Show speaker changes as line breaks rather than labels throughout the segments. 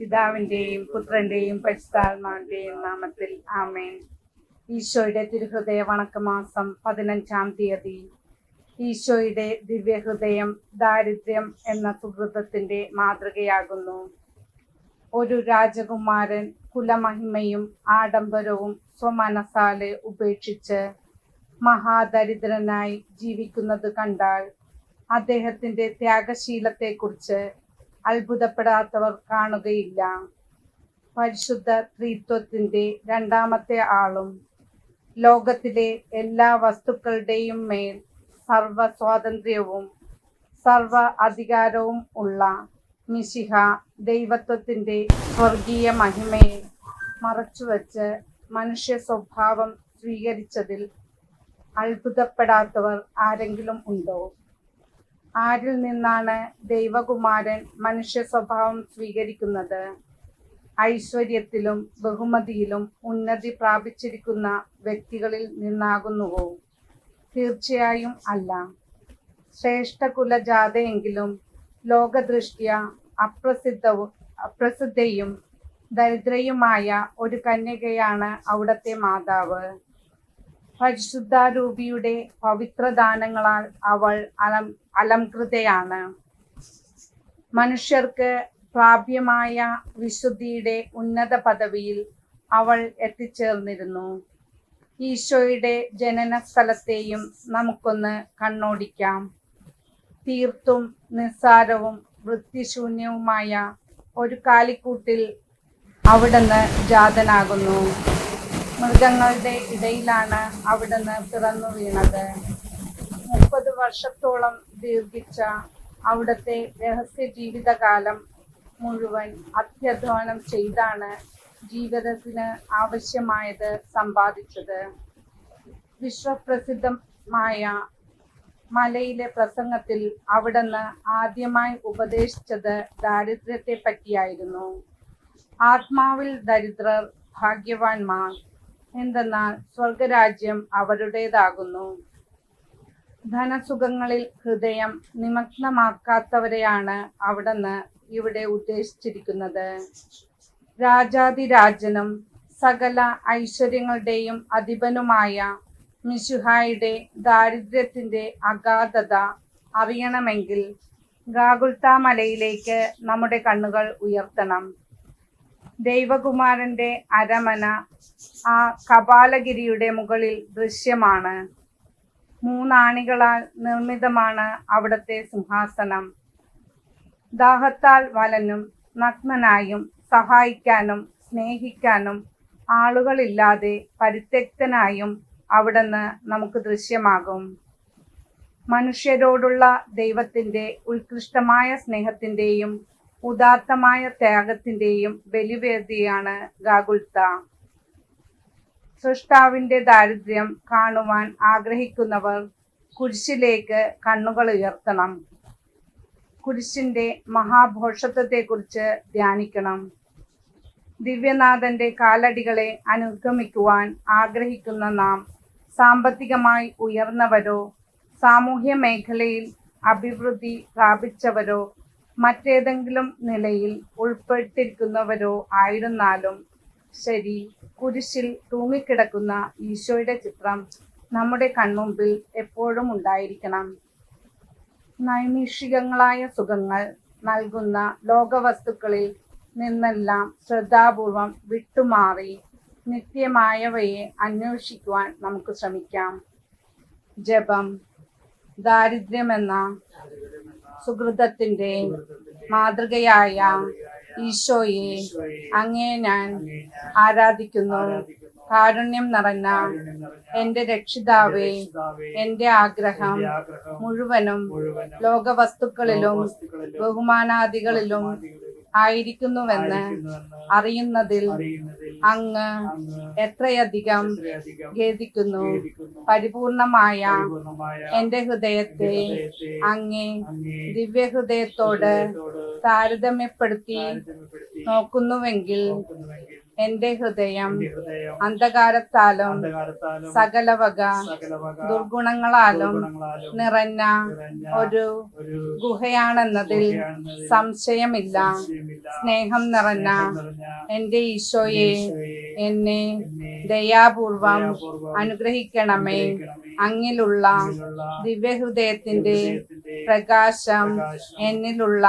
പിതാവിന്റെയും പുത്രന്റെയും പരിശുദ്ധാത്മാവിന്റെയും നാമത്തിൽ ആമേൻ. ഈശോയുടെ തിരുഹൃദയ വണക്കമാസം പതിനഞ്ചാം തീയതി. ഈശോയുടെ ദിവ്യഹൃദയം ദാരിദ്ര്യം എന്ന സുഹൃതത്തിന്റെ മാതൃകയാകുന്നു. ഒരു രാജകുമാരൻ കുലമഹിമയും ആഡംബരവും സ്വമനസാലെ ഉപേക്ഷിച്ച് മഹാദരിദ്രനായി ജീവിക്കുന്നത് കണ്ടാൽ അദ്ദേഹത്തിന്റെ ത്യാഗശീലത്തെക്കുറിച്ച് അത്ഭുതപ്പെടാത്തവർ കാണുകയില്ല. പരിശുദ്ധ ത്രിത്വത്തിന്റെ രണ്ടാമത്തെ ആളും ലോകത്തിലെ എല്ലാ വസ്തുക്കളുടെയും മേൽ സർവ സ്വാതന്ത്ര്യവും സർവ അധികാരവും ഉള്ള മിശിഹ ദൈവത്വത്തിന്റെ സ്വർഗീയ മഹിമയെ മറച്ചുവെച്ച് മനുഷ്യ സ്വഭാവം സ്വീകരിച്ചതിൽ അത്ഭുതപ്പെടാത്തവർ ആരെങ്കിലും ഉണ്ടോ? ആരിൽ നിന്നാണ് ദൈവകുമാരൻ മനുഷ്യ സ്വഭാവം സ്വീകരിക്കുന്നത്? ഐശ്വര്യത്തിലും ബഹുമതിയിലും ഉന്നതി പ്രാപിച്ചിരിക്കുന്ന വ്യക്തികളിൽ നിന്നാകുന്നുവോ? തീർച്ചയായും അല്ല. ശ്രേഷ്ഠ കുലജാതയെങ്കിലും ലോകദൃഷ്ട്യ അപ്രസിദ്ധവും അപ്രസിദ്ധയും ദരിദ്രയുമായ ഒരു കന്യകയാണ് അവിടത്തെ മാതാവ്. പരിശുദ്ധാരൂപിയുടെ പവിത്രദാനങ്ങളാൽ അവൾ അലം അലംകൃതയാണ്. മനുഷ്യർക്ക് പ്രാപ്യമായ വിശുദ്ധിയുടെ ഉന്നത പദവിയിൽ അവൾ എത്തിച്ചേർന്നിരുന്നു. ഈശോയുടെ ജനന സ്ഥലത്തെയും നമുക്കൊന്ന് കണ്ണോടിക്കാം. തീർത്തും നിസ്സാരവും വൃത്തിശൂന്യവുമായ ഒരു കാലിക്കൂട്ടിൽ അവിടുന്ന് ജാതനാകുന്നു. മൃഗങ്ങളുടെ ഇടയിലാണ് അവിടുന്ന് പിറന്നു വീണത്. മുപ്പത് വർഷത്തോളം ദീർഘിച്ച അവിടുത്തെ രഹസ്യ ജീവിതകാലം മുഴുവൻ അത്യധ്വാനം ചെയ്താണ് ജീവിതത്തിന് ആവശ്യമായത് സമ്പാദിച്ചത്. വിശ്വപ്രസിദ്ധമായ മലയിലെ പ്രസംഗത്തിൽ അവിടുന്ന് ആദ്യമായി ഉപദേശിച്ചത് ദാരിദ്ര്യത്തെ പറ്റിയായിരുന്നു ആത്മാവിൽ ദരിദ്രർ ഭാഗ്യവാന്മാർ. എന്തെന്നാൽ സ്വർഗരാജ്യം അവരുടേതാകുന്നു. ധനസുഖങ്ങളിൽ ഹൃദയം നിമഗ്നമാക്കാത്തവരെയാണ് അവിടുന്ന് ഇവിടെ ഉദ്ദേശിച്ചിരിക്കുന്നത്. രാജാതിരാജനും സകല ഐശ്വര്യങ്ങളുടെയും അധിപനുമായ മിശുഹായുടെ ദാരിദ്ര്യത്തിന്റെ അഗാധത അറിയണമെങ്കിൽ ഗാഗുൽത്ത മലയിലേക്ക് നമ്മുടെ കണ്ണുകൾ ഉയർത്തണം. ദൈവകുമാരന്റെ അരമന ആ കപാലഗിരിയുടെ മുകളിൽ ദൃശ്യമാണ്. മൂന്നാണികളാൽ നിർമ്മിതമാണ് അവിടുത്തെ സിംഹാസനം. ദാഹത്താൽ വലനും നഗ്നനായും സഹായിക്കാനും സ്നേഹിക്കാനും ആളുകളില്ലാതെ പരിത്യക്തനായും അവിടുന്ന് നമുക്ക് ദൃശ്യമാകും. മനുഷ്യരോടുള്ള ദൈവത്തിന്റെ ഉത്കൃഷ്ടമായ സ്നേഹത്തിന്റെയും ഉദാത്തമായ ത്യാഗത്തിന്റെയും ബലിവേദിയാണ് ഗാഗുൽത്ത. സൃഷ്ടാവിന്റെ ദാരിദ്ര്യം കാണുവാൻ ആഗ്രഹിക്കുന്നവർ കുരിശിലേക്ക് കണ്ണുകൾ ഉയർത്തണം. കുരിശിന്റെ മഹാഭോഷത്വത്തെക്കുറിച്ച് ധ്യാനിക്കണം. ദിവ്യനാഥന്റെ കാലടികളെ അനുഗമിക്കുവാൻ ആഗ്രഹിക്കുന്ന നാം സാമ്പത്തികമായി ഉയർന്നവരോ സാമൂഹ്യ മേഖലയിൽ അഭിവൃദ്ധി പ്രാപിച്ചവരോ മറ്റേതെങ്കിലും നിലയിൽ ഉൾപ്പെട്ടിരിക്കുന്നവരോ ആയിരുന്നാലും ശരി. കുരിശിൽ തൂങ്ങിക്കിടക്കുന്ന ഈശോയുടെ ചിത്രം നമ്മുടെ കൺമുമ്പിൽ എപ്പോഴും ഉണ്ടായിരിക്കണം. നൈമിഷികങ്ങളായ സുഖങ്ങൾ നൽകുന്ന ലോകവസ്തുക്കളിൽ നിന്നെല്ലാം ശ്രദ്ധാപൂർവം വിട്ടുമാറി നിത്യമായവയെ അന്വേഷിക്കുവാൻ നമുക്ക് ശ്രമിക്കാം. ജപം ദാരിദ്ര്യമെന്ന സുഹൃതത്തിന്റെ മാതൃകയായ ഈശോയെ അങ്ങേ ഞാൻ ആരാധിക്കുന്നു. കാരുണ്യം നിറഞ്ഞ എന്റെ രക്ഷിതാവേ എന്റെ ആഗ്രഹം മുഴുവനും ലോകവസ്തുക്കളിലും ബഹുമാനാദികളിലും ആയിരിക്കുന്നുവെന്ന് അറിയുന്നതിൽ അങ്ങ് എത്രയധികം ഖേദിക്കുന്നു. പരിപൂർണമായ എന്റെ ഹൃദയത്തെ അങ്ങേ ദിവ്യഹൃദയത്തോട് താരതമ്യപ്പെടുത്തി നോക്കുന്നുവെങ്കിൽ എന്റെ ഹൃദയം അന്ധകാരത്താലും സകലവക ദുർഗുണങ്ങളാലും
ഗുണങ്ങളാലും
നിറഞ്ഞ ഒരു ഗുഹയാണെന്നതിൽ സംശയമില്ല. സ്നേഹം നിറഞ്ഞ എന്റെ ഈശോയെ എന്നെ ദയാപൂർവം അനുഗ്രഹിക്കണമേ. അങ്ങിലുള്ള ദിവ്യഹൃദയത്തിന്റെ പ്രകാശം എന്നിലുള്ള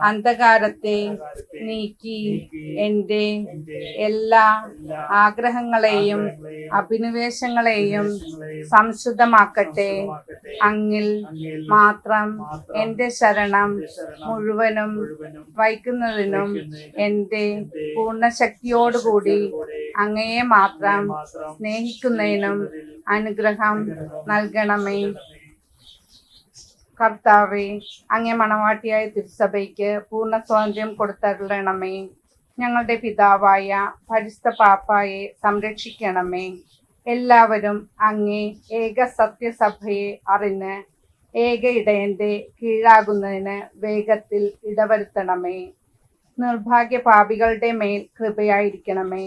അന്ധകാരത്തെ നീക്കി എന്റെ എല്ലാ ആഗ്രഹങ്ങളെയും അഭിനിവേശങ്ങളെയും സംശുദ്ധമാക്കട്ടെ. അങ്ങിൽ മാത്രം എന്റെ
എന്റെ ശരണം
മുഴുവനും വഹിക്കുന്നതിനും എന്റെ പൂർണശക്തിയോടുകൂടി
കൂടെ
അങ്ങയെ മാത്രം സ്നേഹിക്കുന്നതിനും അനുഗ്രഹം
അനുഗ്രഹം
നൽകണമേ. കർത്താവെ അങ്ങേ മണവാട്ടിയായ തിരുസഭയ്ക്ക് പൂർണ സ്വാതന്ത്ര്യം കൊടുത്തരണമേ ഞങ്ങളുടെ പിതാവായ പരിസ്ഥ പാപ്പായെ സംരക്ഷിക്കണമേ. എല്ലാവരും അങ്ങേ ഏക സത്യസഭയെ അറിഞ്ഞ് ഏക ഇടയന്റെ കീഴാകുന്നതിന് വേഗത്തിൽ ഇടവരുത്തണമേ. നിർഭാഗ്യ പാപികളുടെ മേൽ കൃപയായിരിക്കണമേ.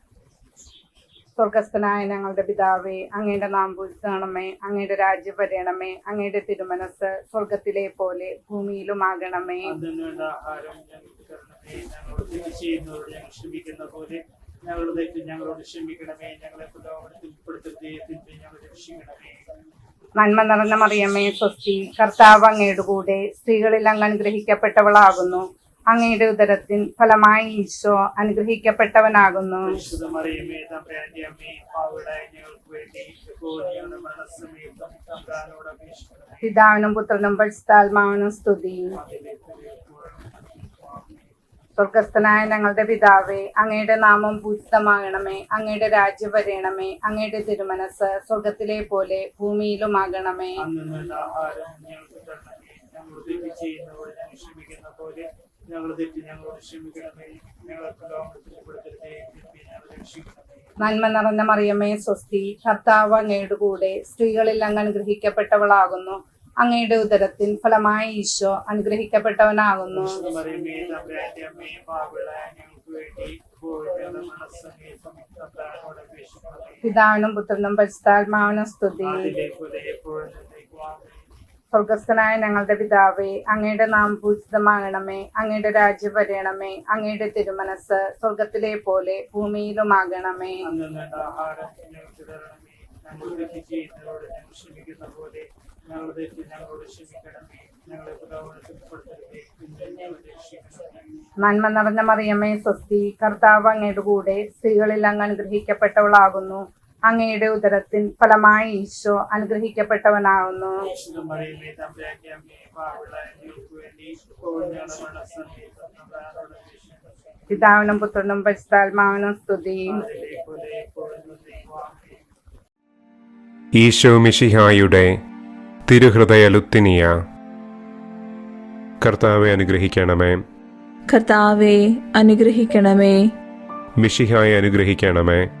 സ്വർഗസ്ഥനായ ഞങ്ങളുടെ പിതാവേ അങ്ങയുടെ നാം പൂഴ്ത്തണമേ അങ്ങയുടെ രാജ്യം വരണമേ അങ്ങയുടെ തിരുമനസ് സ്വർഗത്തിലെ പോലെ ഭൂമിയിലുമാകണമേ.
ക്ഷമിക്കുന്ന പോലെ ഞങ്ങളുടെ തെറ്റ് ഞങ്ങളോട് ക്ഷമിക്കണമേ. ഞങ്ങളെ ഉൾപ്പെടുത്തരുതേ രക്ഷിക്കണമേ.
നന്മ നിറഞ്ഞ മറിയമ്മേ സ്വസ്തി. കർത്താവ് അങ്ങയുടെ കൂടെ സ്ത്രീകളിൽ അങ്ങ് അനുഗ്രഹിക്കപ്പെട്ടവളാകുന്നു. അങ്ങയുടെ ഉദരത്തിൻ ഫലമായി ഈശോ അനുഗ്രഹിക്കപ്പെട്ടവനാകുന്നു. പിതാവിനും പുത്രനും പരിശുദ്ധാത്മാവിനും സ്തുതി. സ്വർഗസ്ഥനായ ഞങ്ങളുടെ പിതാവേ അങ്ങയുടെ നാമം പൂജിതമാകണമേ അങ്ങയുടെ രാജ്യം വരയണമേ അങ്ങയുടെ തിരുമനസ് സ്വർഗത്തിലെ പോലെ ഭൂമിയിലുമാകണമേ.
ആഹാരം ഞങ്ങൾക്ക് തരണമേ. ഞങ്ങൾ തെറ്റ് ചെയ്യുന്നവരോട് ക്ഷമിക്കുന്ന പോലെ ഞങ്ങൾ തെറ്റ് ഞങ്ങളോട് ക്ഷമിക്കണമേ. ഞങ്ങളെ പ്രലോഭനത്തിൽ ഉൾപ്പെടുത്തരുതേ രക്ഷിക്കണമേ.
നന്മ നിറഞ്ഞ മറിയമ്മേ സ്വസ്തി ഭർത്താവ് അങ്ങയുടെ കൂടെ സ്ത്രീകളിൽ അങ്ങ് അനുഗ്രഹിക്കപ്പെട്ടവളാകുന്നു. അങ്ങയുടെ ഉദരത്തിൽ ഫലമായ ഈശോ അനുഗ്രഹിക്കപ്പെട്ടവനാകുന്നു. പിതാവിനും പുത്രനും പരിസ്ഥാത്മാവിനും സ്തുതി
അതിലെ പോലെ എപ്പോഴും എന്നേക്കും ആമേൻ.
സ്വർഗസ്ഥനായ ഞങ്ങളുടെ പിതാവേ അങ്ങയുടെ നാം പൂജിതമാകണമേ അങ്ങയുടെ രാജ്യം വരയണമേ അങ്ങയുടെ തിരുമനസ് സ്വർഗത്തിലെ പോലെ ഭൂമിയിലുമാകണമേ.
ഞങ്ങളോട് ക്ഷമിക്കണമേ. ഞങ്ങളെ
നന്മ നിറഞ്ഞ മറിയമ്മേ സ്വസ്തി. കർത്താവ് അങ്ങയുടെ കൂടെ സ്ത്രീകളിൽ അങ്ങ് അനുഗ്രഹിക്കപ്പെട്ടവളാകുന്നു. അങ്ങയുടെ ഉദരത്തിൻ ഫലമായി ഈശോ അനുഗ്രഹിക്കപ്പെട്ടവനാകുന്നു പിതാവിനും പുത്രനും പരിസ്ഥാത്മാവിനും സ്തുതി.
ഈശോ മിഷിഹായുടെ തിരുഹൃദയ ലുത്തിനിയ. കർത്താവെ അനുഗ്രഹിക്കണമേ.
കർത്താവെ അനുഗ്രഹിക്കണമേ.
മിശിഹായെ അനുഗ്രഹിക്കണമേ.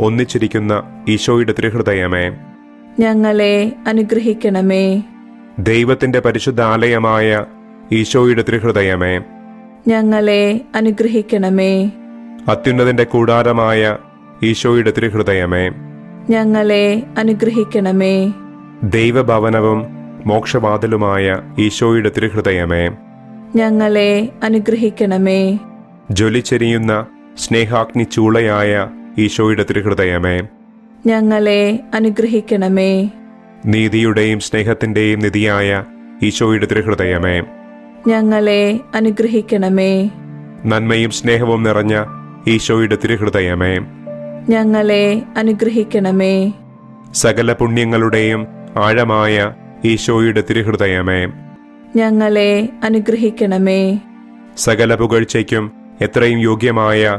ഒന്നിച്ചിരിക്കുന്ന ഈശോയുടെ തിരുഹൃദയമേ.
ഞങ്ങളെ അനുഗ്രഹിക്കണമേ.
ദൈവത്തിന്റെ പരിശുദ്ധ ആലയമായ ഈശോയുടെ തിരുഹൃദയമേ.
ഞങ്ങളെ അനുഗ്രഹിക്കണമേ.
അത്യുന്നതിന്റെ കൂടാരമായ ഈശോയുടെ തിരുഹൃദയമേ.
ഞങ്ങളെ അനുഗ്രഹിക്കണമേ.
ദൈവഭവനവും മോക്ഷവാതിലുമായ ഈശോയുടെ തിരുഹൃദയമേ.
ഞങ്ങളെ അനുഗ്രഹിക്കണമേ.
ജ്വലിച്ചെരിയുന്ന സ്നേഹാഗ്നി ചൂളയായ ഈശോയുടെ തിരുഹൃദയമേ.
ഞങ്ങളെ അനുഗ്രഹിക്കണമേ.
നീതിയുടെയും സ്നേഹത്തിന്റെയും നിധിയായ ഈശോയുടെ തിരുഹൃദയമേ.
ഞങ്ങളെ അനുഗ്രഹിക്കണമേ.
നന്മയും സ്നേഹവും നിറഞ്ഞ ഈശോയുടെ തിരുഹൃദയമേ.
ഞങ്ങളെ അനുഗ്രഹിക്കണമേ.
സകല പുണ്യങ്ങളുടെയും ആഴമായ ഈശോയുടെ തിരുഹൃദയമേ.
ഞങ്ങളെ അനുഗ്രഹിക്കണമേ.
സകല പുകഴ്ചയ്ക്കും എത്രയും യോഗ്യമായ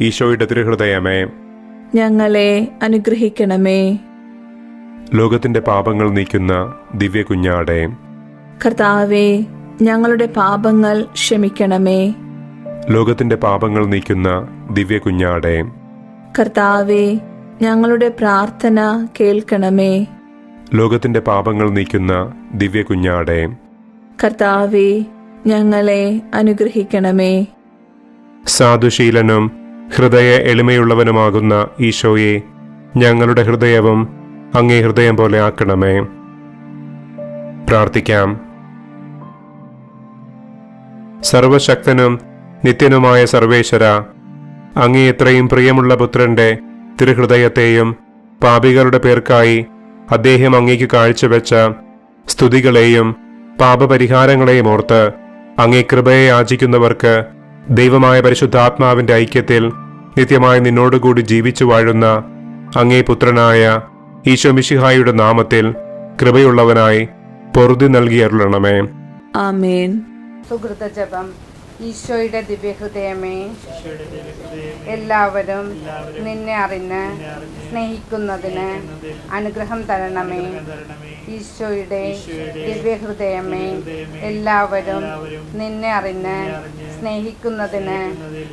ഈശോയുടെ തിരുഹൃദയമേ.
ഞങ്ങളെ അനുഗ്രഹിക്കണമേ.
ലോകത്തിന്റെ പാപങ്ങൾ നീക്കുന്ന ദിവ്യ കുഞ്ഞാടെ
കർത്താവെ ഞങ്ങളുടെ പാപങ്ങൾ ക്ഷമിക്കണമേ.
ലോകത്തിന്റെ പാപങ്ങൾ നീക്കുന്ന ദിവ്യ കുഞ്ഞാടെ
കർത്താവെ ഞങ്ങളുടെ പ്രാർത്ഥന കേൾക്കണമേ.
ലോകത്തിന്റെ പാപങ്ങൾ നീക്കുന്ന ദിവ്യ കുഞ്ഞാടെ
കർത്താവെ ഞങ്ങളെ അനുഗ്രഹിക്കണമേ.
സാധുശീലനും ഹൃദയ എളിമയുള്ളവനുമാകുന്ന ഈശോയെ ഞങ്ങളുടെ ഹൃദയവും അങ്ങേ ഹൃദയം പോലെ ആക്കണമേ. പ്രാർത്ഥിക്കാം. സർവശക്തനും നിത്യനുമായ സർവേശ്വര അങ്ങേ ഇത്രയും പ്രിയമുള്ള പുത്രന്റെ തിരുഹൃദയത്തെയും പാപികളുടെ പേർക്കായി അദ്ദേഹം അങ്ങേക്ക് കാഴ്ചവെച്ച സ്തുതികളെയും പാപപരിഹാരങ്ങളെയും ഓർത്ത് അങ്ങേ കൃപയെ യാചിക്കുന്നവർക്ക് ദൈവമായ പരിശുദ്ധാത്മാവിന്റെ ഐക്യത്തിൽ നിത്യമായി നിന്നോടുകൂടി ജീവിച്ചു വാഴുന്ന അങ്ങേ പുത്രനായ ഈശോമിഷിഹായുടെ നാമത്തിൽ കൃപയുള്ളവനായി പൊറുതി നൽകിയരുളണമേ
ആമേൻ.
സുഹൃത ജപം. ഈശോയുടെ ദിവ്യഹൃദയമേ എല്ലാവരും നിന്നെ അറിഞ്ഞ് സ്നേഹിക്കുന്നതിന് അനുഗ്രഹം തരണമേ. ഈശോയുടെ ദിവ്യഹൃദയമേ എല്ലാവരും നിന്നെ അറിഞ്ഞ് സ്നേഹിക്കുന്നതിന്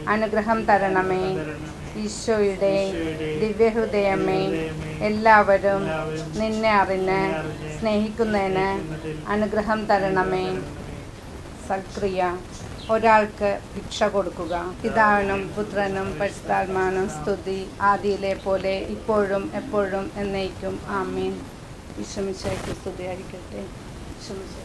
അനുഗ്രഹം തരണമേ. ഈശോയുടെ ദിവ്യഹൃദയമേ എല്ലാവരും നിന്നെ അറിഞ്ഞ് സ്നേഹിക്കുന്നതിന് അനുഗ്രഹം
തരണമേ.
സൽക്രിയ ഒരാൾക്ക് ഭിക്ഷ കൊടുക്കുക. പിതാവിനും പുത്രനും പരിശുദ്ധാത്മാനും സ്തുതി. ആദിയിലെ പോലെ ഇപ്പോഴും എപ്പോഴും എന്നേക്കും. ആമീൻ. വിഷമിച്ചേക്ക് സ്തുതിയായിരിക്കട്ടെ. വിഷമിച്ചേക്ക്